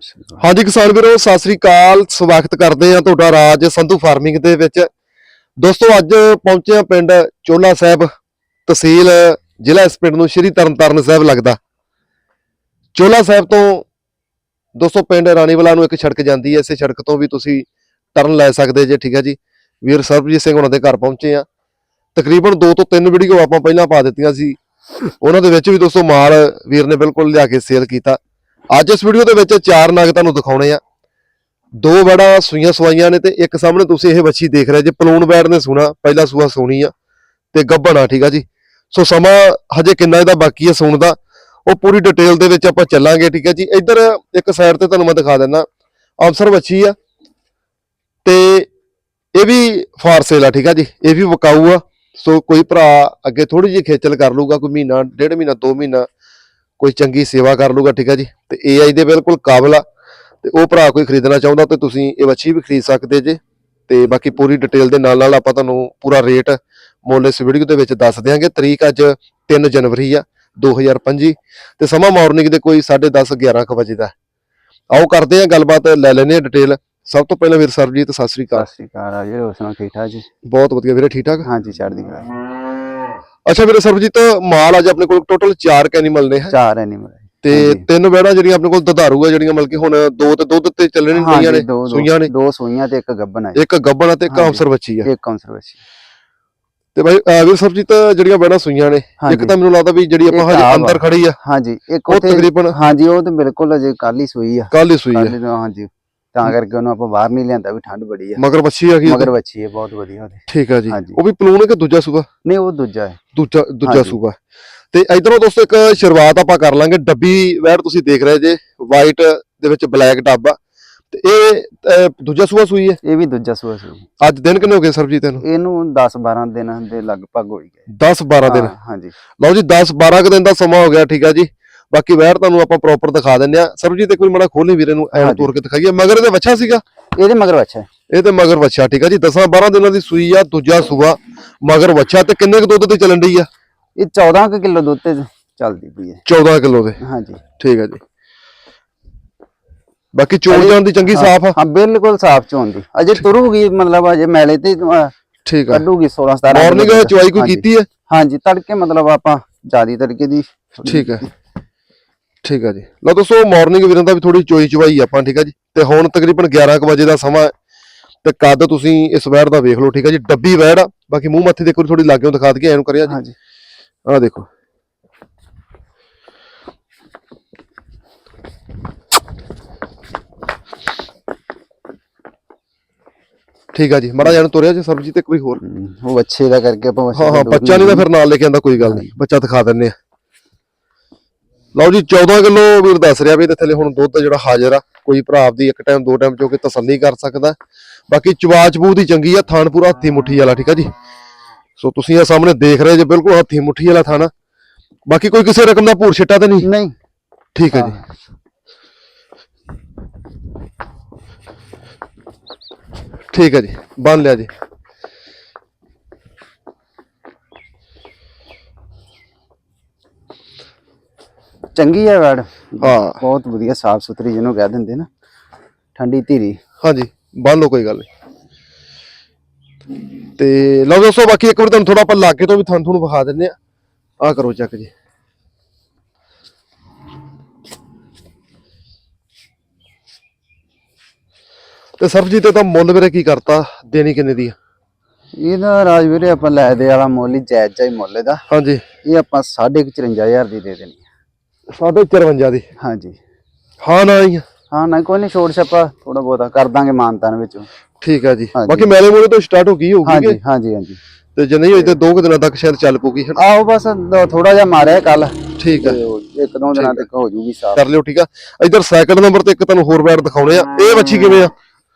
ਹਾਂਜੀ ਕਿਸਾਨ ਵੀਰੋ, ਸਤਿ ਸ੍ਰੀ ਅਕਾਲ। ਸਵਾਗਤ ਕਰਦੇ ਆ ਤੁਹਾਡਾ ਰਾਜ ਸੰਧੂ ਫਾਰਮਿੰਗ ਦੇ ਵਿੱਚ। ਦੋਸਤੋ, ਅੱਜ ਪਹੁੰਚੇ ਆ ਪਿੰਡ ਚੋਲਾ ਸਾਹਿਬ ਤਹਿਸੀਲ, ਜ਼ਿਲ੍ਹਾ ਇਸ ਪਿੰਡ ਨੂੰ ਸ਼੍ਰੀ ਤਰਨਤਾਰਨ ਸਾਹਿਬ ਲੱਗਦਾ। ਚੋਲਾ ਸਾਹਿਬ ਤੋਂ ਦੋਸਤੋ, ਪਿੰਡ ਰਾਣੀਵਾਲਾ ਨੂੰ ਇੱਕ ਸੜਕ ਜਾਂਦੀ ਹੈ। ਇਸੇ ਸੜਕ ਤੋਂ ਵੀ ਤੁਸੀਂ ਟਰਨ ਲੈ ਸਕਦੇ ਜੇ, ਠੀਕ ਹੈ ਜੀ। ਵੀਰ ਸਰਬਜੀਤ ਸਿੰਘ ਉਹਨਾਂ ਦੇ ਘਰ ਪਹੁੰਚੇ ਆ ਤਕਰੀਬਨ 2 ਤੋਂ 3 ਵੀਡੀਓ ਆਪਾਂ ਪਹਿਲਾਂ ਪਾ ਦਿੱਤੀਆਂ ਸੀ। ਉਹਨਾਂ ਦੇ ਵਿੱਚ ਵੀ ਦੋਸਤੋ, ਮਾਲ ਵੀਰ ਨੇ ਬਿਲਕੁਲ ਲਿਆ ਕੇ ਸੇਲ ਕੀਤਾ। ਅੱਜ ਇਸ ਵੀਡੀਓ ਦੇ ਵਿੱਚ ਚਾਰ ਨਗ ਤੁਹਾਨੂੰ ਦਿਖਾਉਣੇ ਆ। ਦੋ ਵੜਾ ਸੂਈਆਂ ਸਵਾਈਆਂ ਨੇ ਤੇ ਇੱਕ ਸਾਹਮਣੇ ਤੁਸੀਂ ਇਹ ਵੱਛੀ ਦੇਖ ਰਹੇ ਜੇ, ਪਲੂਨ ਬੈਡ ਨੇ ਸੁਣਾ, ਪਹਿਲਾ ਸੂਆ ਸੋਣੀ ਆ ਤੇ ਗੱਭਣ ਆ, ਠੀਕ ਆ ਜੀ। ਸੋ ਸਮਾਂ ਹਜੇ ਕਿੰਨਾ ਇਹਦਾ ਬਾਕੀ ਆ ਸੂਣ ਦਾ, ਉਹ ਪੂਰੀ ਡਿਟੇਲ ਦੇ ਵਿੱਚ ਆਪਾਂ ਚੱਲਾਂਗੇ, ਠੀਕ ਹੈ ਜੀ। ਇੱਧਰ ਇੱਕ ਸਾਈਡ ਤੇ ਤੁਹਾਨੂੰ ਮੈਂ ਦਿਖਾ ਦਿੰਦਾ, ਅਫਸਰ ਵੱਛੀ ਆ ਤੇ ਇਹ ਵੀ ਫਾਰਸੇਲ ਆ, ਠੀਕ ਆ ਜੀ। ਇਹ ਵੀ ਵਕਾਊ ਆ, ਸੋ ਕੋਈ ਭਰਾ ਅੱਗੇ ਥੋੜੀ ਜਿਹੀ ਖੇਚਲ ਕਰ ਲੂਗਾ ਕੋਈ ਮਹੀਨਾ, ਡੇਢ ਮਹੀਨਾ 2 ਮਹੀਨਾ ਕੋਈ ਚੰਗੀ ਸੇਵਾ ਕਰ ਲੂਗਾ ਠੀਕ ਹੈ ਜੀ? ਤੇ AI ਦੇ ਬਿਲਕੁਲ ਕਾਬਲ ਆ। ਤੇ ਉਹ ਭਰਾ ਕੋਈ ਖਰੀਦਣਾ ਚਾਹੁੰਦਾ ਤੇ ਤੁਸੀਂ ਇਹ ਵੱਛੀ ਵੀ ਖਰੀਦ ਸਕਦੇ ਜੇ। ਤੇ ਬਾਕੀ ਪੂਰੀ ਡਿਟੇਲ ਦੇ ਨਾਲ ਨਾਲ ਆਪਾਂ ਤੁਹਾਨੂੰ ਪੂਰਾ ਰੇਟ ਮੁੱਲ ਇਸ ਵੀਡੀਓ ਦੇ ਵਿੱਚ ਦੱਸ ਦਿਆਂਗੇ। ਤਰੀਕ ਅੱਜ 3 ਜਨਵਰੀ ਆ 2025 ਤੇ ਸਮਾਂ ਮਾਰਨਿੰਗ ਦੇ ਕੋਈ 10:30 11 ਕੁ ਵਜੇ ਦਾ ਆਓ ਕਰਦੇ ਆ ਗੱਲਬਾਤ ਲੈ ਲੈਨੇ ਆ ਡਿਟੇਲ ਸਭ ਤੋਂ ਪਹਿਲਾਂ ਵੀਰ ਸਰਬਜੀਤ ਸਤਿ ਸ੍ਰੀ ਅਕਾਲ। ਸਤਿ ਸ਼੍ਰੀ ਅਕਾਲ। ਆ ਜੀ ਹੋਰ ਸੁਣਾਓ ਠੀਕ ਠਾਕ ਜੀ? ਬਹੁਤ ਵਧੀਆ ਵੀਰੇ ਠੀਕ ਠਾਕ? ਹਾਂਜੀ ਚੜ੍ਹਦੀ ਕਲਾ ਅੱਛਾ ਵੀਰੇ ਸਰਬਜੀਤ ਮਾਲ ਅੱਜ ਆਪਣੇ ਕੋਲ ਟੋਟਲ 4 ਐਨੀਮਲ ਨੇ ਹੈਂ? ਚਾਰ ਐਨੀਮਲ ਤੇ। ਤਿੰਨ ਬੈੜਾਂ ਜਿਹੜੀਆਂ ਆਪਣੇ ਕੋਲ ਦੁਧਾਰੂ ਆ ਜਿਹੜੀਆਂ ਮਤਲਬ ਕਿ ਹੁਣ ਦੋ ਤੇ ਦੁੱਧ ਤੇ ਚੱਲਣ ਪਈਆਂ ਨੇ ਸੂਈਆਂ ਨੇ ਦੋ ਸੂਈਆਂ ਤੇ ਇੱਕ ਗੱਬਨ ਹੈ ਇੱਕ ਗੱਬਣ ਤੇ ਇੱਕ ਹਾਂਜੀ। ਅਫਸਰ ਬੱਚੀ ਆ ਇੱਕ ਕੰਸਰਵੇਸ਼ਨ ਤੇ ਬਾਈ ਅਹ ਵੀਰ ਸਰਬਜੀਤ ਜਿਹੜੀਆਂ ਬੈੜਾਂ ਸੂਈਆਂ ਨੇ ਇੱਕ ਤਾਂ ਮੈਨੂੰ ਲੱਗਦਾ ਵੀ ਜਿਹੜੀ ਆਪਾਂ ਹਜੇ ਅੰਦਰ। ਖੜੀ ਆ ਹਾਂਜੀ ਇੱਕ ਉਹ ਉੱਥੇ ਤਕਰੀਬਨ ਹਾਂਜੀ ਉਹ ਤੇ ਬਿਲਕੁਲ ਅਜੇ ਕੱਲ ਹੀ ਸੂਈ ਆ ਕੱਲ ਹੀ ਸੂਈ ਆ ਹੀ ਤਾਂ ਹਾਂਜੀ ਤਾਂ ਕਰਕੇ ਉਹਨੂੰ ਆਪਾਂ ਬਾਹਰ ਨਹੀਂ ਲਿਆਂਦਾ ਵੀ ਠੰਡ ਬੜੀ ਆ। ਮਗਰ ਬੱਚੀ ਆ ਗਈ ਮਗਰ ਬੱਚੀ ਹੈ ਬਹੁਤ ਵਧੀਆ ਉਹਦੇ। ਠੀਕ ਆ ਜੀ। ਹਾਂਜੀ। ਉਹ ਵੀ ਪਲੂਣ ਹੈ ਕਿ ਦੂਜਾ ਸੂਬਾ? ਨਹੀਂ ਉਹ ਦੂਜਾ ਹੈ। ਦੂਜਾ ਦੂਜਾ ਹਾਂਜੀ। ਸੂਬਾ। ਤੇ ਇਧਰੋਂ ਦੋਸਤੋ ਇੱਕ ਸ਼ੁਰੂਆਤ ਆਪਾਂ ਕਰ ਲਾਂਗੇ। ਡੱਬੀ ਵੈੜ ਤੁਸੀਂ ਦੇਖ ਰਹੇ ਜੇ ਵਾਈਟ ਦੇ ਵਿੱਚ ਬਲੈਕ ਡੱਬ ਤੇ ਇਹ ਅਹ, ਦੂਜਾ ਸੂਬਾ ਸੂਈ ਹੈ? ਇਹ ਵੀ ਦੂਜਾ ਸੂਆ ਸੂਈ ਅੱਜ ਦਿਨ ਕਿੰਨੇ ਹੋ ਗਏ ਸਰਬਜੀਤ ਇਹਨੂੰ? ਇਹਨੂੰ 10 12 ਦਿਨ ਦੇ ਲਗਭਗ ਹੋ ਹੀ ਗਏ। 10 12 ਦਿਨ। ਹਾਂ, ਹਾਂਜੀ। ਲਓ ਜੀ 10 12 ਕੁ ਦਿਨ ਦਾ ਸਮਾਂ ਹੋ ਗਿਆ ਠੀਕ ਆ ਜੀ। ਬਾਕੀ ਵੈਰ ਤੁਹਾਨੂੰ ਆਪਾਂ ਪ੍ਰੋਪਰ ਦਿਖਾ ਦਿੰਦੇ ਆ ਸਰਬਜੀਤ ਇੱਕ ਵਾਰੀ ਮੜਾ ਖੋਲੇ ਵੀਰੇ ਨੂੰ ਹਾਂਜੀ। ਤੋੜ ਕੇ ਦਿਖਾਈਏ। ਮਗਰ ਇਹਦੇ ਵੱਛਾ ਸੀਗਾ? ਇਹਦੇ ਮਗਰ ਹੈ। ਇਹ ਤੇ ਮਗਰ ਵੱਛਾ ਠੀਕ ਆ ਜੀ। 10 12 ਦਿਨਾਂ ਦੀ ਸੂਈ ਆ ਦੂਜਾ ਸੂਆ ਮਗਰ ਵੱਛਾ। ਤੇ ਕਿੰਨੇ ਕੁ ਦੁੱਧ ਤੇ ਚੱਲਣ ਡਈ ਆ? ਇਹ 14 ਕੁ ਕਿਲੋ ਦੁੱਧ ਤੇ ਚੱਲਦੀ ਪਈ ਹੈ। 14 ਕਿਲੋ ਦੇ ਹਾਂਜੀ। ਠੀਕ ਆ ਜੀ। ਬਾਕੀ ਚੋਣ ਜਾਣ ਦੀ ਚੰਗੀ ਸਾਫ਼ ਆ। ਹਾਂ ਬਿਲਕੁਲ ਸਾਫ਼ ਚੋਣ ਦੀ। ਅਜੇ ਤੁਰੂਗੀ ਮਤਲਬ ਅਜੇ ਮੈਲੇ ਤੇ ਠੀਕ ਆ। ਕੱਢੂਗੀ 16 17 ਮਾਰਨਿੰਗ ਚਵਾਈ ਕੋਈ। ਕੀਤੀ ਹੈ? ਹਾਂਜੀ ਤੜਕੇ ਮਤਲਬ ਆਪਾਂ ਜਿਆਦੀ ਤੜਕੇ ਦੀ ਠੀਕ ਹੈ। ਠੀਕ ਆ ਜੀ। ਲਓ ਦੋਸਤੋ ਮਾਰਨਿੰਗ ਵੀਰਾਂ ਦਾ ਵੀ ਥੋੜੀ ਚੋਈ ਚਵਾਈ ਆਪਾਂ ਠੀਕ ਆ ਜੀ। ਤੇ ਹੁਣ ਤਕਰੀਬਨ 11 ਕੁ ਵਜੇ ਦਾ ਸਮਾਂ ਹੈ। ਤੇ ਕੱਦ ਤੁਸੀਂ ਇਸ ਵੈੜ ਦਾ ਵੇਖ ਲਓ ਠੀਕ ਆ ਜੀ। ਡੱਬੀ ਵੈੜ ਆ। ਬਾਕੀ ਮੂੰਹ ਮੱਥੇ ਦੇਖੋ ਥੋੜੀ ਲਾਗਿਓਂ ਦਿਖਾ ਦਈਏ ਐਨੂੰ ਕਰਿਆ ਜੀ। ਆਹ ਦੇਖੋ। ਠੀਕ ਆ ਜੀ। ਮੜਾ ਜਾਣ ਤੁਰਿਆ ਜੀ ਸਰਬਜੀਤ ਇੱਕ ਵਾਰੀ ਹੋਰ। ਉਹ ਬੱਚੇ ਦਾ ਕਰਕੇ ਆਪਾਂ ਹਾਂ ਹਾਂ ਬੱਚਾ ਨਹੀਂ ਤਾਂ ਫਿਰ ਨਾਲ ਲੈ ਕੇ ਆਂਦਾ ਕੋਈ ਗੱਲ ਨਹੀਂ। ਬੱਚਾ ਦਿਖਾ ਦਿੰਨੇ ਆ। ਲਓ ਜੀ 14 ਕਿਲੋ ਵੀਰ ਦੱਸ ਰਿਹਾ ਵੀ ਇਹਦੇ ਥੱਲੇ ਹੁਣ ਦੁੱਧ ਜਿਹੜਾ ਹਾਜ਼ਰ ਆ ਕੋਈ ਭਰਾ ਆਪਦੀ ਇੱਕ ਟਾਈਮ ਦੋ ਟਾਈਮ ਚੋ ਕੇ ਤਸੱਲੀ ਕਰ ਸਕਦਾ। ਬਾਕੀ ਚਵਾ ਚਬੂ ਦੀ ਚੰਗੀ ਆ ਥਾਣ ਪੂਰਾ ਹੱਥੀ ਮੁੱਠੀ ਵਾਲਾ ਠੀਕ ਆ ਜੀ? ਸੋ ਤੁਸੀਂ ਇਹ ਸਾਹਮਣੇ ਦੇਖ ਰਹੇ ਜੇ ਬਿਲਕੁਲ ਹੱਥੀ ਮੁੱਠੀ ਵਾਲਾ ਥਾਣਾ। ਬਾਕੀ ਕੋਈ ਕਿਸੇ ਰਕਮ ਦਾ ਭੂਰ ਛਿੱਟਾ ਤਾਂ ਨਹੀਂ? ਨਹੀਂ। ਠੀਕ ਹੈ ਜੀ। ਠੀਕ ਹੈ ਜੀ ਬੰਨ ਲਿਆ ਜੀ। ਚੰਗੀ ਹੈ ਵੜ। ਹਾਂ। ਬਹੁਤ ਵਧੀਆ ਸਾਫ਼ ਸੁਥਰੀ ਜਿਹਨੂੰ ਕਹਿ ਦਿੰਦੇ ਨਾ। ਠੰਡੀ ਧੀਰੀ। ਹਾਂਜੀ ਬੰਨ ਲਓ ਕੋਈ ਗੱਲ ਨਹੀਂ। ਤੇ ਲਓ ਦੋਸਤੋ ਬਾਕੀ ਇੱਕ ਵਾਰ ਤੁਹਾਨੂੰ ਥੋੜਾ ਆਪਾਂ ਲਾਗੇ ਤੋਂ ਵੀ ਤੁਹਾਨੂੰ ਤੁਹਾਨੂੰ ਵਿਖਾ ਦਿੰਨੇ ਆ ਆ ਕਰੋ ਚੱਕ ਜੀ। ਤੇ ਸਰਬਜੀਤ ਤੇ ਤਾਂ ਮੁੱਲ ਵੀਰੇ ਕੀ ਕਰਤਾ? ਦੇਣੀ ਕਿੰਨੇ ਦੀ ਆ? ਇਹਦਾ ਰਾਜ ਵੀਰੇ ਆਪਾਂ ਲੈ ਦੇ ਵਾਲਾ ਮੁੱਲ ਹੀ ਜਾਇਜ਼ ਜਾਈ ਮੁੱਲ ਇਹਦਾ। ਹਾਂਜੀ। ਇਹ ਆਪਾਂ 54500 ਦੀ ਦੇ ਦੇਣੀ 54 ਦੀ। ਹਾਂਜੀ। ਹਾਂ ਨਾ ਹੀ ਆ ਹਾਂ ਨਾ ਕੋਈ ਨਹੀਂ ਛੋੜ ਛੱਪਾ ਥੋੜਾ ਬਹੁਤਾ ਕਰ ਦਾਂਗੇ ਮਾਨਤਾਨ ਵਿੱਚੋਂ। ਠੀਕ ਆ ਜੀ। ਹਾਂਜੀ। ਬਾਕੀ ਮੈਲੇ ਮੂਲੇ ਤੋਂ ਸਟਾਰਟ ਹੋ ਗਈ ਹੋਊਗੀ ਕਿ? ਹਾਂਜੀ ਹਾਂਜੀ। ਤੇ ਜੇ ਨਹੀਂ ਹੋਈ ਤੇ ਦੋ ਕੁ ਦਿਨਾਂ ਤੱਕ ਸ਼ਾਇਦ ਚੱਲ ਪੂਗੀ ਹਨਾ? ਆਓ ਬਸ ਥੋੜਾ ਜਿਹਾ ਮਾਰਿਆ ਕੱਲ ਠੀਕ ਆ। ਇੱਕ ਦੋ ਦਿਨਾਂ ਤੱਕ ਹੋ ਜੂਗੀ ਸਾਫ਼। ਕਰ ਲਿਓ ਠੀਕ ਆ। ਇਧਰ ਸੈਕਿੰਡ ਨੰਬਰ ਤੇ ਇੱਕ ਤੁਹਾਨੂੰ ਹੋਰ ਬੈਟ ਦਿਖਾਉਣੇ ਆ। ਇਹ ਵੱਛੀ ਕਿਵੇਂ ਆ?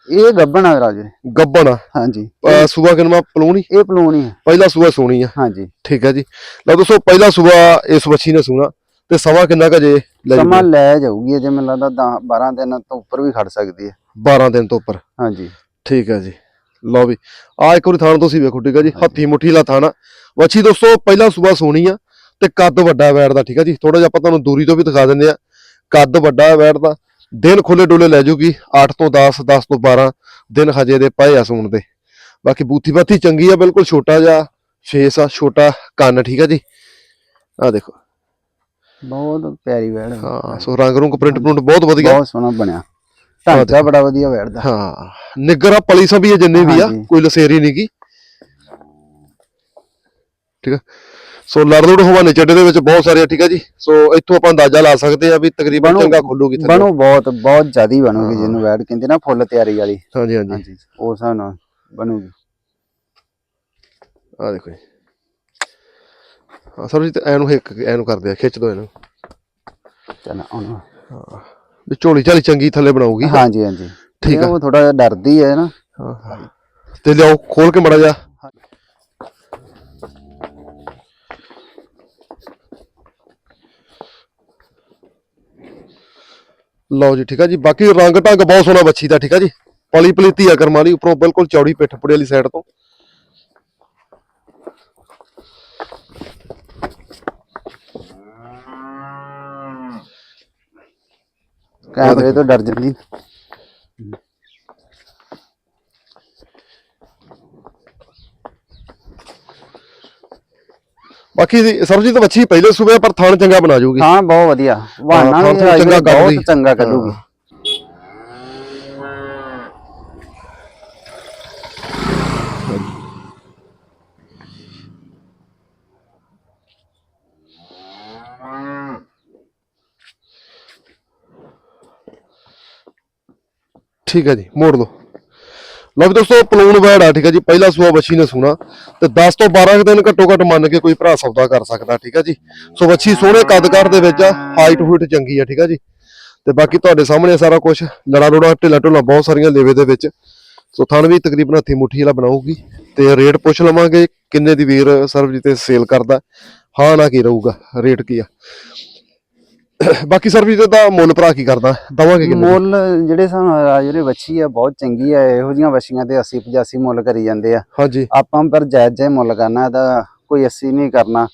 ਇਹ ਗੱਬਣ ਆ ਰਾਜ। ਗੱਬਣ ਆ। ਹਾਂਜੀ। ਅਹ ਸੂਬਾ ਕਿਨਮਾ ਪਲੂਣੀ? ਇਹ ਪਲੂਣੀ ਹੈ ਪਹਿਲਾ ਸੂਬਾ ਸੋਣੀ ਆ। ਹਾਂਜੀ। ਠੀਕ ਆ ਜੀ। ਲਓ ਦੋਸਤੋ ਪਹਿਲਾ ਸੂਬਾ ਇਸ ਵੱਛੀ ਨੇ ਸੂਣਾ। ਤੇ ਸਮਾਂ ਕਿੰਨਾ ਕੁ ਜੇ ਲੈ ਸਮਾਂ ਲੈ ਜਾਊਗੀ ਅਜੇ ਮੈਨੂੰ ਲੱਗਦਾ 12 ਦਿਨਾਂ ਤੋਂ ਉੱਪਰ ਵੀ ਖੜ ਸਕਦੀ ਹੈ। 12 ਦਿਨ ਤੋਂ ਉੱਪਰ? ਹਾਂਜੀ। ਠੀਕ ਆ ਜੀ। ਲਓ ਵੀ ਆ ਇੱਕ ਵਾਰੀ ਥਾਣ ਤੁਸੀਂ ਵੇਖੋ ਠੀਕ ਆ ਜੀ। ਹੱਥੀ ਮੁੱਠੀ ਲਾ ਥਾਣਾ। ਵੱਛੀ ਦੋਸਤੋ ਪਹਿਲਾ ਸੂਬਾ ਸੋਣੀ ਆ ਤੇ ਕੱਦ ਵੱਡਾ ਵੈੜ ਦਾ ਠੀਕ ਆ ਜੀ। ਥੋੜਾ ਜਿਹਾ ਆਪਾਂ ਤੁਹਾਨੂੰ ਦੂਰੀ ਤੋਂ ਵੀ ਦਿਖਾ ਦਿੰਦੇ ਆ ਕੱਦ ਵੱਡਾ ਵੈੜ ਦਾ। ਦਿਨ ਖੁੱਲੇ ਡੋਲੇ ਲੈ ਜੂਗੀ 8 ਤੋਂ 10 10 ਤੋਂ 12 ਦਿਨ ਹਜੇ ਦੇ ਪਏ ਆ ਸੂਣ ਦੇ। ਬਾਕੀ ਬੂਥੀ ਬਾਥੀ ਚੰਗੀ ਆ ਬਿਲਕੁਲ ਛੋਟਾ ਜਿਹਾ ਫੇਸ ਆ ਛੋਟਾ ਕੰਨ ਠੀਕ ਆ ਜੀ। ਆ ਦੇਖੋ। ਬਹੁਤ ਪਿਆਰੀ ਵੈੜ ਹਾਂ ਸੋ ਰੰਗ ਰੁੰਗ ਪ੍ਰਿੰਟ ਪ੍ਰਿੰਟ ਬਹੁਤ ਵਧੀਆ। ਬਹੁਤ ਸੋਹਣਾ ਬਣਿਆ। ਢਾਂਚਾ ਬੜਾ ਵਧੀਆ ਵੈੜ ਦਾ ਹਾਂ ਨਿੱਗਰ ਪਲੀ ਸਭ ਵੀ ਆ ਜਿੰਨੇ ਵੀ ਆ ਹਾਂਜੀ। ਕੋਈ ਲਸੇਰੀ ਨਹੀਂ ਗੀ। ਠੀਕ ਆ? ਸੋ ਲੜਲੜ ਹਵਾਨੇ ਚੱਡੇ ਦੇ ਵਿੱਚ ਬਹੁਤ ਸਾਰੇ ਆ ਠੀਕ ਆ ਜੀ? ਸੋ ਇੱਥੋਂ ਆਪਾਂ ਅੰਦਾਜ਼ਾ ਲਾ ਸਕਦੇ ਆ ਵੀ ਤਕਰੀਬਨ ਚੰਗਾ ਖੁੱਲੂਗੀ ਥੱਲੇ। ਬਣੂ ਬਹੁਤ ਬਹੁਤ ਜ਼ਿਆਦੀ ਬਣੂਗੀ ਜਿਹਨੂੰ ਵੈੜ ਕਹਿੰਦੇ ਨਾ ਫੁੱਲ ਤਿਆਰੀ ਵਾਲੀ। ਹਾਂਜੀ ਹਾਂਜੀ। ਹਾਂਜੀ ਉਸ ਹਿਸਾਬ ਨਾਲ ਬਣੂਗੀ। ਆ ਦੇਖੋ ਜੀ। ਹਾਂ ਸਰ ਜੀ ਤੇ ਐਨੂੰ ਹਿੱਕ ਐਨੂੰ ਕਰਦੇ ਆ ਖਿੱਚ ਦੋ ਇਹਨੂੰ। ਚੱਲ ਹੁਣ। ਵੀ ਝੋਲੀ ਝਾਲੀ ਚੰਗੀ ਥੱਲੇ ਬਣਾਉਗੀ ਹਾਂਜੀ ਹਾਂਜੀ। ਠੀਕ ਆ। ਉਹ ਥੋੜਾ ਜਿਹਾ ਡਰਦੀ ਹੈ ਨਾ। ਹਾਂ। ਤੇ ਲਿਆਓ ਖੋਲ ਕੇ ਮੜਾ ਜਾ ਲਓ ਜੀ ਠੀਕ ਆ ਜੀ। ਬਾਕੀ ਰੰਗ ਢੰਗ ਬਹੁਤ ਸੋਹਣਾ ਬੱਚੀ ਦਾ ਠੀਕ ਆ ਜੀ। ਪਲੀ ਪਲੀਤੀ ਆ ਕਰਮਾਂ ਵਾਲੀ ਉੱਪਰੋਂ ਬਿਲਕੁਲ ਚੌੜੀ ਪਿੱਠ ਪੁੜੇ ਵਾਲੀ ਸਾਈਡ ਤੋਂ। ਕੈਮਰੇ ਤੋਂ ਡਰ ਜਾਂਦੀ। ਬਾਕੀ ਸਰਬਜੀਤ ਬੱਚੀ ਪਹਿਲੇ ਸੂਬੇ ਪਰ ਥਣ ਚੰਗਾ ਬਣਾ ਜੂਗੀ। ਹਾਂ ਬਹੁਤ ਵਧੀਆ। ਵਾਹਣਾ ਹਾਂ, ਵੀ ਥੋੜ੍ਹਾ ਚੰਗਾ। ਬਹੁਤ ਚੰਗਾ ਕੱਢੂਗੀ ਠੀਕ ਹੈ ਜੀ, ਮੋੜ ਲਓ। ਲਓ ਵੀ ਦੋਸਤੋ ਪਲੂਨ ਵਰਡ ਆ, ਠੀਕ ਹੈ ਜੀ। ਪਹਿਲਾ ਸੂਆ ਬੱਚੀ ਨੇ ਸੂਣਾ। ਤੇ 10 ਤੋਂ 12 ਦਿਨ ਘੱਟੋ ਘੱਟ ਮੰਨ ਕੇ ਕੋਈ ਭਰਾ ਸੌਦਾ ਕਰ ਸਕਦਾ, ਠੀਕ ਹੈ ਜੀ। ਸੋ ਬੱਚੀ ਸੋਹਣੇ ਕੱਦ-ਕੱਦ ਦੇ ਵਿੱਚ ਆ ਹਾਈਟ ਹੂਟ ਚੰਗੀ ਆ, ਠੀਕ ਹੈ ਜੀ। ਤੇ ਬਾਕੀ ਤੁਹਾਡੇ ਸਾਹਮਣੇ ਸਾਰਾ ਕੁਝ ਲੜਾ ਲੋੜਾ ਢਿੱਲਾ ਢੁੱਲਾ ਬਹੁਤ ਸਾਰੀਆਂ ਲੇਵੇ ਦੇ ਵਿੱਚ। ਸੋ ਥਣ ਵੀ ਤਕਰੀਬਨ ਹੱਥੀ ਮੁੱਠੀ ਵਾਲਾ ਬਣਾਉਗੀ ਤੇ ਰੇਟ ਪੁੱਛ ਲਵਾਂਗੇ ਕਿੰਨੇ ਦੀ ਵੀਰ ਸਰਬਜੀਤ ਤੇ ਸੇਲ ਕਰਦਾ। ਹਾਂ, ਨਾ ਕੀ ਰਹੂਗਾ, ਰੇਟ ਕੀ ਆ। ਬਾਕੀ ਸਰਬਜੀਤ ਦਾ ਮੁੱਲ ਭਰਾ ਕੀ ਕਰਦਾ? ਦਵਾਂਗੇ ਕਿੰਨੇ? ਮੁੱਲ ਜਿਹੜੇ ਸਾਨੂੰ ਰਾਜਰੇ ਵੱਛੀ ਆ ਬਹੁਤ ਚੰਗੀ ਆ ਇਹੋ ਜੀਆਂ ਵੱਛੀਆਂ ਤੇ 80 85 ਮੁੱਲ ਕਰੀ ਜਾਂਦੇ ਆ। ਹਾਂਜੀ। ਆਪਾਂ ਪਰ ਜਾਇਜ਼ ਜਾਇਜ਼ ਮੁੱਲ ਕਰਨਾ ਇਹਦਾ ਕੋਈ 80 ਨਹੀਂ ਕਰਨਾ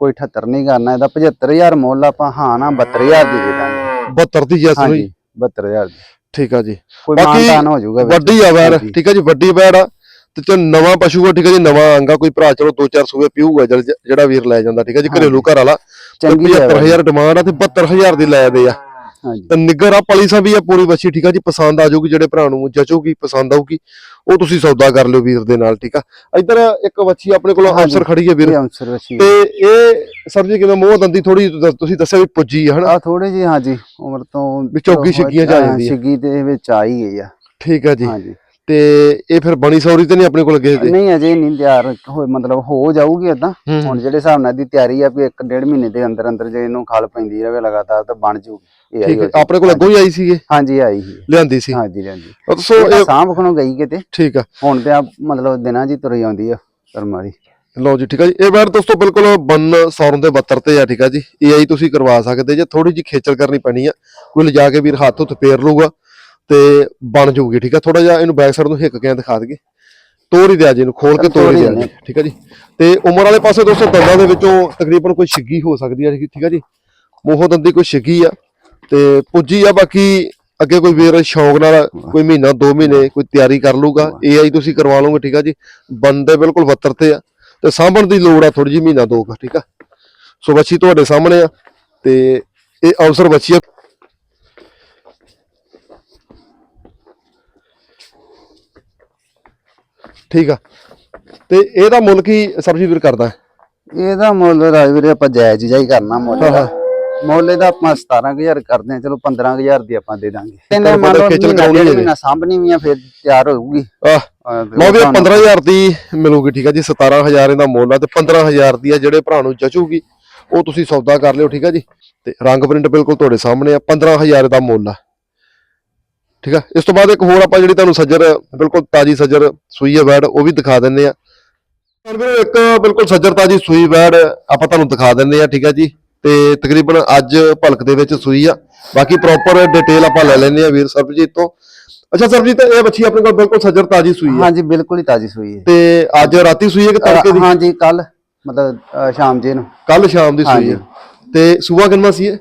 ਕੋਈ 78 ਨਹੀਂ ਕਰਨਾ ਇਹਦਾ 75000 ਮੁੱਲ ਆਪਾਂ ਹਾਂ ਨਾ 72000 ਦੀ ਦੇ ਦਾਂਗੇ। 72 ਦੀ ਜੈਸ ਹੋਈ 72000 ਦੀ। ਠੀਕ ਆ ਜੀ। ਬਾਕੀ ਹੋ ਜਾਊਗਾ। ਵੱਡੀ ਆ ਹਾਂਜੀ। ਠੀਕ ਆ ਜੀ ਵੱਡੀ ਵੈੜ ਆ। ਤੇ ਚਲ ਨਵਾਂ ਪਸ਼ੂ ਆ ਠੀਕ ਆ ਜੀ ਨਵਾਂ ਅੰਗਾ ਕੋਈ ਭਰਾ ਚਲੋ 2-4 ਸੂਏ ਪੀਊਗਾ ਜਲ- ਜਿਹੜਾ ਵੀਰ ਲੈ ਜਾਂਦਾ ਠੀਕ ਆ ਜੀ ਘਰੇਲੂ ਘਰ ਵਾਲਾ ਚੰਗੀ ਆ ਵੈੜ। 75000 ਡਿਮਾਂਡ ਆ ਤੇ 72000 ਦੀ ਲੈ ਦੇ ਆ। ਤੇ ਨਿੱਗਰ ਆ ਪਲੀ ਸਾ ਵੀ ਆ ਪੂਰੀ ਬੱਚੀ ਠੀਕ ਆ ਜੀ ਪਸੰਦ ਆ ਜਾਊਗੀ ਜਿਹੜੇ ਭਰਾ ਨੂੰ ਜਚੂਗੀ ਪਸੰਦ ਆਊਗੀ ਉਹ ਤੁਸੀਂ ਸੌਦਾ ਕਰ ਲਿਓ ਵੀਰ ਦੇ ਨਾਲ ਠੀਕ ਆ। ਇੱਧਰ ਇੱਕ ਬੱਚੀ ਆਪਣੇ ਕੋਲ। ਅਫਸਰ ਖੜੀ ਹੈ ਵੀਰ। ਤੇ ਇਹ ਸਰ ਜੀ ਕਿਵੇਂ ਮੋਹ ਦੰਦੀ ਥੋੜੀ ਤੁਸੀਂ ਦੱਸਿਆ ਵੀ ਪੁੱਜੀ ਆ ਹਨਾ? ਆ ਥੋੜੀ ਜੀ ਹਾਂਜੀ ਉਮਰ ਤੋਂ ਵੀ ਛਿੱਗੀਆਂ ਚ ਆ ਜਾਂਦੀ ਆ। ਛਿੱਗੀ ਦੇ ਵਿੱਚ ਆ ਹੀ ਗਈ ਆ। ਠੀਕ ਆ ਜੀ। ਹਾਂਜੀ। ਤੇ ਇਹ ਫਿਰ ਬਣੀ ਸੌਰੀ ਤੇ ਨਹੀਂ ਆਪਣੇ ਕੋਲ ਜੀ ਨਹੀਂ ਅਜੇ ਨਹੀਂ ਤਿਆਰ ਹੋਏ ਮਤਲਬ ਹੋ ਜਾਊਗੀ ਏਦਾਂ। ਹੁਣ ਜਿਹੜੇ ਹਿਸਾਬ ਨਾਲ ਦੀ ਤਿਆਰੀ ਆ ਵੀ ਇੱਕ ਡੇਢ ਮਹੀਨੇ ਦੇ ਅੰਦਰ ਅੰਦਰ ਜੇ ਇਹਨੂੰ ਖਲ ਪੈਂਦੀ ਰਹੇ ਲਗਾਤਾਰ ਤਾਂ ਬਣ ਇਹ ਆਈ ਹੋਈ। ਆਪਣੇ ਕੋਲ ਅੱਗੋਂ ਹੀ ਆਈ ਸੀਗੇ? ਹਾਂਜੀ ਆਈ ਸੀ। ਲਿਆਂਦੀ ਸੀ? ਹਾਂਜੀ ਉਹ ਸੋ ਇਹ ਸਾਂਭ ਖਣੋਂ ਗਈ ਕਿਤੇ। ਠੀਕ ਆ। ਹੁਣ ਤੇ ਆ ਮਤਲਬ ਦਿਨਾਂ ਜੀ ਤੁਰ ਆਉਂਦੀ ਆ ਕਰਮਾਰੀ ਲਓ ਜੀ ਠੀਕ ਆ ਜੀ। ਇਹ ਬੈਡ ਦੋਸਤੋ ਬਿਲਕੁਲ ਬੰਨ ਸੌਰਨ ਦੇ 72 ਤੇ ਆ ਠੀਕ ਆ ਜੀ। ਏਆਈ ਤੁਸੀਂ ਕਰਵਾ ਸਕਦੇ ਜੇ ਥੋੜੀ ਜਿਹੀ ਖੇਚਲ ਕਰਨੀ ਪੈਣੀ ਆ। ਕੋਈ ਲਿਜਾ ਕੇ ਵੀਰ ਹੱਥ ਉੱਤੇ ਫੇਰ ਲਊਗਾ। ਤੇ ਬਣ ਜਾਊਗੀ ਠੀਕ ਆ? ਥੋੜਾ ਜਿਹਾ ਇਹਨੂੰ ਬੈਕ ਸਾਈਡ ਨੂੰ ਹਿੱਕ ਕੇ ਦਿਖਾ ਦਈਏ। ਤੋੜ ਹੀ ਦਿਆ ਜੀ ਇਹਨੂੰ ਖੋਲ ਕੇ ਤੋੜ ਹੀ ਦਿਆ ਜੀ ਠੀਕ ਆ ਜੀ? ਤੇ ਉਮਰ ਵਾਲੇ ਪਾਸੇ ਦੋਸਤੋ ਦੰਦਾਂ ਦੇ ਵਿੱਚੋਂ ਤਕਰੀਬਨ ਕੋਈ ਛਿੱਗੀ ਹੋ ਸਕਦੀ ਆ ਠੀਕ ਆ ਜੀ? ਮੋਹ ਦੰਦੀ ਕੋਈ ਛਿੱਗੀ ਆ ਤੇ ਪੁੱਜੀ ਆ ਬਾਕੀ ਅੱਗੇ ਕੋਈ ਵੀਰ ਸ਼ੌਂਕ ਨਾਲ ਕੋਈ ਮਹੀਨਾ 2 ਮਹੀਨੇ ਕੋਈ ਤਿਆਰੀ ਕਰ ਲੂਗਾ ਏਆਈ ਤੁਸੀਂ ਕਰਵਾ ਲਓਗੇ ਠੀਕ ਆ ਜੀ? ਬੰਦੇ ਬਿਲਕੁਲ 72 ਤੇ ਆ ਤੇ ਸਾਂਭਣ ਦੀ ਲੋੜ ਆ ਥੋੜੀ ਜਿਹੀ ਮਹੀਨਾ ਦੋ ਕੁ, ਠੀਕ ਆ? ਸੋ ਬੱਚੀ ਤੁਹਾਡੇ ਸਾਹਮਣੇ ਆ ਤੇ ਇਹ ਅਵਸਰ ਬੱਚੀ ਆ ਠੀਕ ਆ। ਤੇ ਇਹਦਾ ਮੁੱਲ ਕੀ ਸਬਜੀ ਵੀਰ ਕਰਦਾ? ਇਹਦਾ ਮੁੱਲ ਰਾਜਵੀਰੇ ਆਪਾਂ ਜਾਇਜ਼ ਹੀ ਕਰਨਾ ਮੁੱਲ। ਦਾ ਮੁੱਲ ਇਹਦਾ ਆਪਾਂ 17000 ਕਰਦੇ ਆ ਚਲੋ 15000 ਦੀ ਆਪਾਂ ਦੇ ਦਾਂਗੇ। ਤੁਹਾਨੂੰ ਮੰਨ ਲਓ ਖੇਚਲ ਕਰਾਉਣੀ ਹੈ। ਮਹੀਨਾ ਸਾਂਭਣੀ ਵੀ ਆ ਫਿਰ ਤਿਆਰ ਹੋਊਗੀ। ਲਓ ਵੀ ਉਹ ਤੁਹਾਨੂੰ- 15000 ਦੀ ਮਿਲੂਗੀ ਠੀਕ ਆ ਜੀ। 17000 ਇਹਦਾ ਮੁੱਲ ਆ ਤੇ 15000 ਦੀ ਆ ਜਿਹੜੇ ਭਰਾ ਨੂੰ ਜਚੂਗੀ ਉਹ ਤੁਸੀਂ ਸੌਦਾ ਕਰ ਲਿਓ ਠੀਕ ਆ ਜੀ। ਤੇ ਰੰਗ ਪ੍ਰਿੰਟ ਬਿਲਕੁਲ ਤੁਹਾਡੇ ਸਾਹਮਣੇ ਆ। 15000 ਦਾ ਮੁੱਲ ਆ। ਠੀਕ ਆ? ਇਸ ਤੋਂ ਬਾਅਦ ਇੱਕ ਹੋਰ ਆਪਾਂ ਜਿਹੜੀ ਤੁਹਾਨੂੰ ਸੱਜਰ ਬਿਲਕੁਲ ਤਾਜੀ ਸੱਜਰ ਸੂਈ ਹੈ ਬੈਡ ਉਹ ਵੀ ਦਿਖਾ ਦਿੰਨੇ ਆ ਪਰ ਵੀਰੋ ਇੱਕ ਬਿਲਕੁਲ ਸੱਜਰ ਤਾਜੀ ਸੂਈ ਬੈਡ ਆਪਾਂ ਤੁਹਾਨੂੰ ਦਿਖਾ ਦਿੰਨੇ ਆ ਠੀਕ ਆ ਜੀ? ਤੇ ਤਕਰੀਬਨ ਅੱਜ ਭਲਕ ਦੇ ਵਿੱਚ ਸੂਈ ਆ। ਬਾਕੀ ਪ੍ਰੋਪਰ ਡਿਟੇਲ ਆਪਾਂ ਲੈ ਲੈਨੇ ਆ ਵੀਰ ਸਰਬਜੀਤ ਤੋਂ। ਅੱਛਾ ਸਰਬਜੀਤ ਇਹ ਬੱਚੀ ਆਪਣੇ ਕੋਲ ਬਿਲਕੁਲ ਸੱਜਰ ਤਾਜੀ ਸੂਈ ਆ ਹਾਂਜੀ ਬਿਲਕੁਲ ਹੀ ਤਾਜ਼ੀ ਸੂਈ ਹੈ। ਤੇ ਅੱਜ ਰਾਤੀ ਸੂਈ ਹੈ ਕਿ ਤੜਕੇ ਦੀ? ਹਾਂਜੀ ਕੱਲ ਮਤਲਬ ਸ਼ਾਮ ਜੇ ਨੂੰ। ਕੱਲ ਸ਼ਾਮ ਦੀ ਸੂਈ। ਹੈ। ਤੇ ਸੂਆ ਕਿੰਨਾ ਸੀ ਇਹ?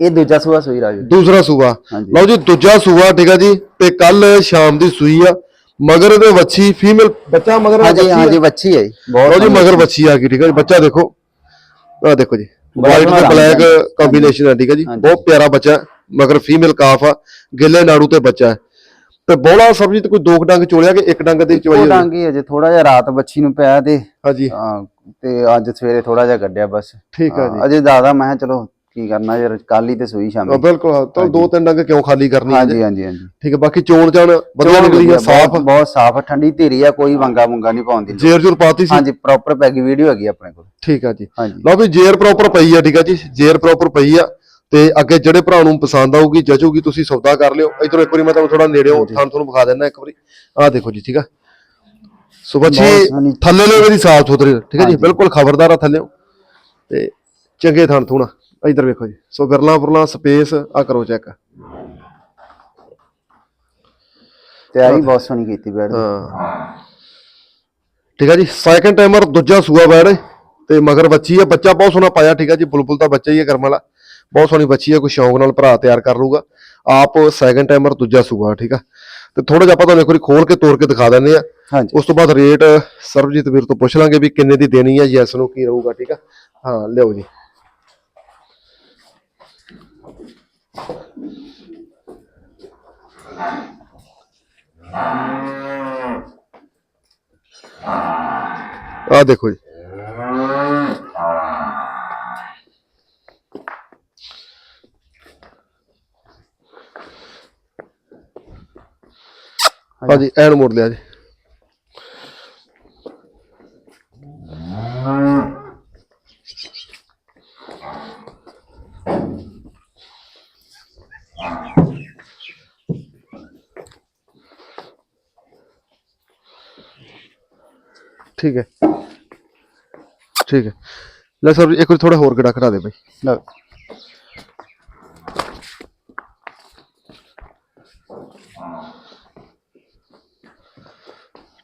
ਇਹ ਦੂਜਾ ਸੂਆ ਸੂਈ ਰਾਜੂ ਦੂਸਰਾ ਸੂਆ। ਹਾਂਜੀ। ਲਓ ਜੀ ਦੂਜਾ ਸੂਆ ਠੀਕ ਆ ਜੀ। ਤੇ ਕੱਲ ਸ਼ਾਮ ਦੀ ਸੂਈ ਆ। ਮਗਰ ਇਹਦੇ ਵੱਛੀ ਫੀਮੇਲ ਬੱਚਾ ਮਗਰ ਇਹਦੇ ਹਾਂਜੀ ਵੱਛੀ ਆ। ਹਾਂਜੀ ਬੱਚੀ ਹੈ ਜੀ, ਬਹੁਤ ਲਓ ਜੀ ਮਗਰ ਵੱਛੀ ਆ ਗਈ ਠੀਕ ਹੈ ਜੀ। ਬੱਚਾ ਦੇਖੋ। ਆ ਦੇਖੋ ਜੀ। ਬੜਾ ਵਾਈਟ ਸੋਹਣਾ ਤੇ ਰੰਗ ਬਲੈਕ ਹੈ। ਕੰਬੀਨੇਸ਼ਨ ਹੈ ਠੀਕ ਹੈ ਜੀ। ਹਾਂਜੀ। ਬਹੁਤ ਪਿਆਰਾ ਬੱਚਾ ਹੈ, ਮਗਰ ਫੀਮੇਲ ਕਾਫ ਆ। ਗਿੱਲੇ ਨਾੜੂ ਤੇ ਬੱਚਾ। ਹੈ ਤੇ ਬੋਲਾ ਸਬਜੀ ਤੇ ਕੋਈ ਦੋ ਕੁ ਡੰਗ ਚੋਲਿਆ ਕਿ ਇੱਕ ਡੰਗ ਦੀ ਚੋਈ ਉਹ ਹੋਈ? ਡੰਗ ਹੀ ਅਜੇ ਥੋੜਾ ਜਿਹਾ ਰਾਤ ਬੱਚੀ ਨੂੰ ਪਿਆ ਤੇ। ਹਾਂਜੀ। ਹਾਂ, ਤੇ ਅੱਜ ਸਵੇਰੇ ਥੋੜਾ ਜਿਹਾ ਕੱਢਿਆ ਬਸ। ਠੀਕ ਹੈ ਹਾਂ, ਜੀ। ਅਜੇ ਜ਼ਿਆਦਾ ਮੈਂ ਕਿਹਾ ਚਲੋ ਕੀ ਕਰਨਾ ਯਾਰ ਕੱਲ ਹੀ ਤੇ ਸੂਈ ਆ, ਸ਼ਾਮੀ ਬਿਲਕੁਲ ਤਾਂ ਦੋ ਤਿੰਨ ਡੰਗ ਕਿਉਂ ਖਾਲੀ ਕਰਨੀ ਹੈ ਹਾਂਜੀ ਹਾਂਜੀ ਹਾਂਜੀ। ਠੀਕ ਹੈ ਬਾਕੀ ਚੋਣ ਚਾਣ ਵਧੀਆ ਨਿਕਲੀ ਹੈ ਸਾਫ਼। ਬਹੁਤ- ਸਾਫ਼ ਠੰਡੀ ਧੀਰੀ ਆ ਕੋਈ ਵੰਗਾ ਮੁੰਗਾ ਨਹੀਂ ਪਾਉਂਦੀ। ਜੇਰ ਜੁਰ ਪਾਤੀ ਸੀ? ਹਾਂਜੀ ਪ੍ਰੋਪਰ ਪੈਗੀ ਵੀਡੀਓ ਹੈਗੀ ਆਪਣੇ ਕੋਲ। ਠੀਕ ਹੈ ਜੀ। ਲਓ ਵੀ ਜੇਰ ਪ੍ਰੋਪਰ ਪਈ ਆ ਠੀਕ ਆ ਜੀ। ਜੇਰ ਪ੍ਰੋਪਰ ਪਈ ਆ। ਤੇ ਅੱਗੇ ਜਿਹੜੇ ਭਰਾ ਨੂੰ ਪਸੰਦ ਆਊਗੀ ਜਚੂਗੀ ਤੁਸੀਂ ਸੌਦਾ ਕਰ ਲਿਓ। ਇਧਰੋਂ ਇੱਕ ਵਾਰੀ ਮੈਂ ਤੁਹਾਨੂੰ ਥੋੜਾ ਨੇੜਿਓਂ ਥਾਂ ਤੁਹਾਨੂੰ ਵਿਖਾ ਦਿੰਦਾ ਇੱਕ ਵਾਰੀ। ਆਹ ਦੇਖੋ ਜੀ ਠੀਕ ਆ। ਸੋ ਬੱਚੀ। ਥੱਲੇ ਨੇ ਇਹਦੀ ਸਾਫ਼ ਸੁਥਰੀ। ਠੀਕ ਹੈ ਜੀ ਬਿਲਕੁਲ ਖਬਰਦਾਰ ਆ ਥੱਲੇ ਤੇ ਚੰਗੇ ਥਣ ਥੂਣਾ। ਇਧਰ ਵੇਖੋ ਜੀ। ਸੋ ਵਿਰਲਾ ਫੁਰਲਾ ਸਪੇਸ ਆ ਕਰੋ ਚੈੱਕ ਤਿਆਰੀ ਬਹੁਤ ਸੋਹਣੀ ਕੀਤੀ ਬੈਠ ਹਾਂ। ਠੀਕ ਹੈ ਜੀ ਸੈਕੰਡ ਟਾਈਮਰ ਦੂਜਾ ਸੂਆ ਬੈੜ ਤੇ ਮਗਰ ਬੱਚੀ ਆ ਬੱਚਾ ਬਹੁਤ ਸੋਹਣਾ ਪਾਇਆ ਠੀਕ ਹੈ ਜੀ ਬੁਲਬੁਲ ਦਾ ਬੱਚਾ ਹੀ ਹੈ ਕਰਮ ਵਾਲਾ। ਬਹੁਤ ਸੋਹਣੀ ਬੱਚੀ ਹੈ ਕੋਈ ਸ਼ੌਂਕ ਨਾਲ ਭਰਾ ਤਿਆਰ ਕਰ ਲੂਗਾ ਆਪ ਸੈਕੰਡ ਟਾਈਮਰ ਦੂਜਾ ਸੂਆ ਠੀਕ ਆ। ਤੇ ਥੋੜਾ ਜਿਹਾ ਆਪਾਂ ਤੁਹਾਨੂੰ ਇੱਕ ਵਾਰੀ ਖੋਲ ਕੇ ਤੋੜ ਕੇ ਦਿਖਾ ਦਿੰਦੇ ਆ। ਉਸ ਤੋਂ ਬਾਅਦ ਰੇਟ ਸਰਬਜੀਤ ਵੀਰ ਤੋਂ ਪੁੱਛ ਲਾਂਗੇ ਵੀ ਕਿੰਨੇ ਦੀ ਦੇਣੀ ਹੈ ਯੈਸ ਨੂੰ ਕੀ ਰਹੂਗਾ ਠੀਕ ਆ। ਹਾਂ ਲਿਓ ਜੀ। ਆ ਦੇਖੋ ਜੀ। ਹਾਂਜੀ। ਐਨ ਮੋੜ ਲਿਆ ਜੀ। ਠੀਕ ਹੈ। ਠੀਕ ਹੈ। ਲੈ ਸਰ ਇੱਕ ਵਾਰੀ ਥੋੜਾ ਹੋਰ ਗੜਾ ਖੜਾ ਦੇ ਬਾਈ। ਲਓ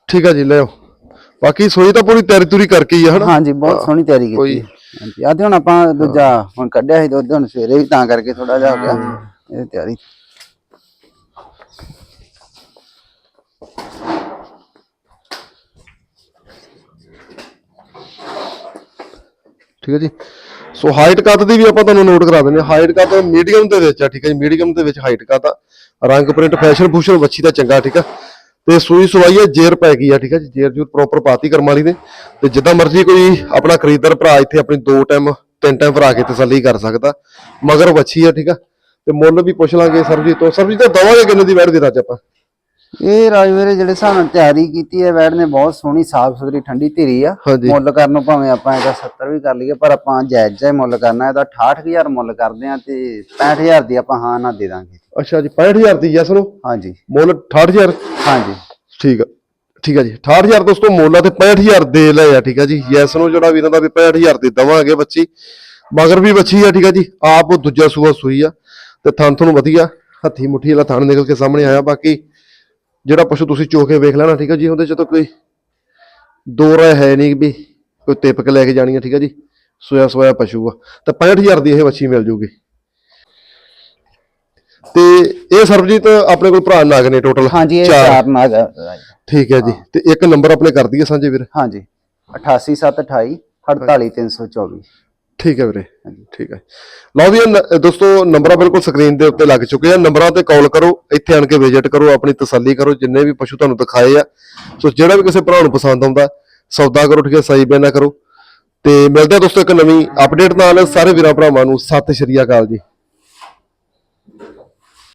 ਠੀਕ ਹੈ ਜੀ ਲਿਓ ਬਾਕੀ ਸੋਈ ਤਾਂ ਪੂਰੀ ਤਿਆਰੀ ਤੁਰੀ ਕਰਕੇ ਹੀ ਆ ਹਨਾ? ਹਾਂਜੀ ਬਹੁਤ ਸੋਹਣੀ ਤਿਆਰੀ ਕੀਤੀ ਹੈ। ਹਾਂਜੀ ਆ ਤੇ ਹੁਣ ਆਪਾਂ ਦੂਜਾ ਹੁਣ ਕੱਢਿਆ ਸੀ ਦੁੱਧ ਹੁਣ ਸਵੇਰੇ ਵੀ ਤਾਂ ਕਰਕੇ ਥੋੜਾ ਜਿਹਾ ਹੋ ਗਿਆ। ਇਹ ਤਿਆਰੀ। ਠੀਕ ਹੈ ਜੀ? ਸੋ ਹਾਈਟ ਕੱਦ ਦੀ ਵੀ ਆਪਾਂ ਤੁਹਾਨੂੰ ਨੋਟ ਕਰਾ ਦਿੰਦੇ ਹਾਂ। ਹਾਈਟ ਕੱਦ ਮੀਡੀਅਮ ਦੇ ਵਿੱਚ ਆ, ਠੀਕ ਹੈ ਜੀ? ਮੀਡੀਅਮ ਦੇ ਵਿੱਚ ਹਾਈਟ ਕੱਦ ਆ। ਰੰਗ ਪ੍ਰਿੰਟ ਫੈਸ਼ਨ ਫੂਸ਼ਨ, ਵੱਛੀ ਦਾ ਚੰਗਾ, ਠੀਕ ਆ ਤੇ ਸੂਈ ਸਵਾਈ ਹੈ ਜੇਰ ਪੈ ਗਈ ਆ, ਠੀਕ ਹੈ ਜੀ? ਜੇਰ ਜੂਰ ਪ੍ਰੋਪਰ ਪਾਤੀ ਕਰਮ ਨੇ। ਤੇ ਜਿੱਦਾਂ ਮਰਜ਼ੀ ਕੋਈ ਆਪਣਾ ਖਰੀਦਦਾਰ ਭਰਾ ਇੱਥੇ ਆਪਣੀ ਦੋ ਟਾਈਮ ਤਿੰਨ ਟਾਈਮ ਭਰਾ ਕੇ ਤਸੱਲੀ ਕਰ ਸਕਦਾ। ਮਗਰ ਵੱਛੀ ਆ, ਠੀਕ ਆ ਤੇ ਮੁੱਲ ਵੀ ਪੁੱਛ ਲਾਂਗੇ ਸਰਬਜੀਤ ਤੋਂ। ਸਰਬਜੀਤ, ਤਾਂ ਦਵਾਂਗੇ ਕਿੰਨੇ ਦੀ ਵੈਟ ਦੀ ਰੱਜ ਆਪਾਂ? ਇਹ ਰਾਜਵੀਰੇ ਜਿਹੜੇ ਨਾਲ ਤਿਆਰੀ ਕੀਤੀ ਹੈ ਵੈੜ ਨੇ ਬਹੁਤ ਸੋਹਣੀ ਸਾਫ਼ ਸੁਥਰੀ ਠੰਡੀ ਧੀਰੀ ਆ। ਮੁੱਲ ਕਰਨ ਨੂੰ ਭਾਵੇਂ ਆਪਾਂ ਇਹਦਾ 70 ਵੀ ਕਰ ਲਈਏ ਪਰ ਆਪਾਂ ਜਾਇਜ਼ ਜਾਇ ਮੁੱਲ ਕਰਨਾ ਇਹਦਾ 68000 ਮੁੱਲ ਕਰਦੇ ਆ ਤੇ 65000 ਦੀ ਆਪਾਂ ਹਾਂ ਨਾ ਦੇ ਦਾਂਗੇ। ਅੱਛਾ ਜੀ 65000 ਦੀ ਯਸ ਨੂੰ? ਹਾਂਜੀ। ਮੁੱਲ 68000 ਹਾਂਜੀ। ਠੀਕ ਆ ਠੀਕ ਆ ਜੀ 68000 ਦੋਸਤੋ ਮੁੱਲ ਆ ਤੇ 65000 ਦੇ ਲਏ ਆ ਠੀਕ ਆ ਜੀ। ਯੈਸ ਨੂੰ ਜਿਹੜਾ ਵੀਰਾਂ ਦਾ ਵੀ 65000 ਦੇ ਦਵਾਂਗੇ ਬੱਚੀ। ਮਗਰ ਵੀ ਬੱਚੀ ਆ ਠੀਕ ਆ ਜੀ ਆਪ ਦੂਜਾ ਸੂਆ ਸੂਈ ਆ ਤੇ ਥਣ ਤੁਹਾਨੂੰ ਵਧੀਆ ਹੱਥੀ ਮੁੱਠੀ ਵਾਲਾ ਥਣ ਨਿਕਲ ਕੇ ਸਾਹਮਣੇ ਆਇਆ ਬਾਕੀ ਜਿਹੜਾ ਪਸ਼ੂ ਤੁਸੀਂ ਚੋ ਕੇ ਵੇਖ ਲੈਣਾ ਠੀਕ ਆ ਜੀ ਉਹਦੇ ਚ ਤਾਂ ਕੋਈ ਦੋ ਰਾਏ ਹੈ ਨਹੀਂ ਵੀ ਕੋਈ ਤਿਪ ਕੇ ਲੈ ਕੇ ਜਾਣੀ ਠੀਕ ਆ ਜੀ ਸੋਇਆ ਸੋਇਆ ਪਸ਼ੂ ਆ ਤੇ 65000 ਦੀ ਇਹ ਬੱਚੀ ਮਿਲ ਜੂਗੀ ਤੇ ਇਹ ਸਰਬਜੀਤ ਆਪਣੇ ਕੋਲ ਭਰਾ ਨਾਗ ਨੇ ਟੋਟਲ ਹਾਂਜੀ ਇਹ ਚਾਰ। ਨਾਗ ਆ। ਠੀਕ ਹੈ ਜੀ ਤੇ ਇੱਕ ਨੰਬਰ ਆਪਣੇ ਕਰ ਦਈਏ ਸਾਂਝੇ ਵੀਰ ਹਾਂਜੀ 88728 48324 ਠੀਕ ਹੈ ਵੀਰੇ। ਹਾਂਜੀ। ਠੀਕ ਹੈ। ਲਓ ਵੀ ਇਹ ਨ- ਦੋਸਤੋ, ਨੰਬਰਾਂ ਬਿਲਕੁਲ ਸਕਰੀਨ ਦੇ ਉੱਤੇ ਲੱਗ ਚੁੱਕੇ ਆ। ਨੰਬਰਾਂ ਤੇ ਕਾਲ ਕਰੋ, ਇੱਥੇ ਆਣ ਕੇ ਵਿਜ਼ਿਟ ਕਰੋ, ਆਪਣੀ ਤਸੱਲੀ ਕਰੋ, ਜਿੰਨੇ ਵੀ ਪਸ਼ੂ ਤੁਹਾਨੂੰ ਦਿਖਾਏ ਆ। ਸੋ ਜਿਹੜਾ ਵੀ ਕਿਸੇ ਭਰਾ ਨੂੰ ਪਸੰਦ ਆਉਂਦਾ, ਸੌਦਾ ਕਰੋ, ਠੀਕ ਹੈ ਸਹੀ ਬਿਆਨਾ ਕਰੋ। ਤੇ ਮਿਲਦੇ ਆ ਦੋਸਤੋ ਇੱਕ ਨਵੀਂ ਅਪਡੇਟ ਨਾਲ। ਸਾਰੇ ਵੀਰਾਂ ਭਰਾਵਾਂ ਨੂੰ ਸਤਿ ਸ਼੍ਰੀ ਅਕਾਲ ਜੀ।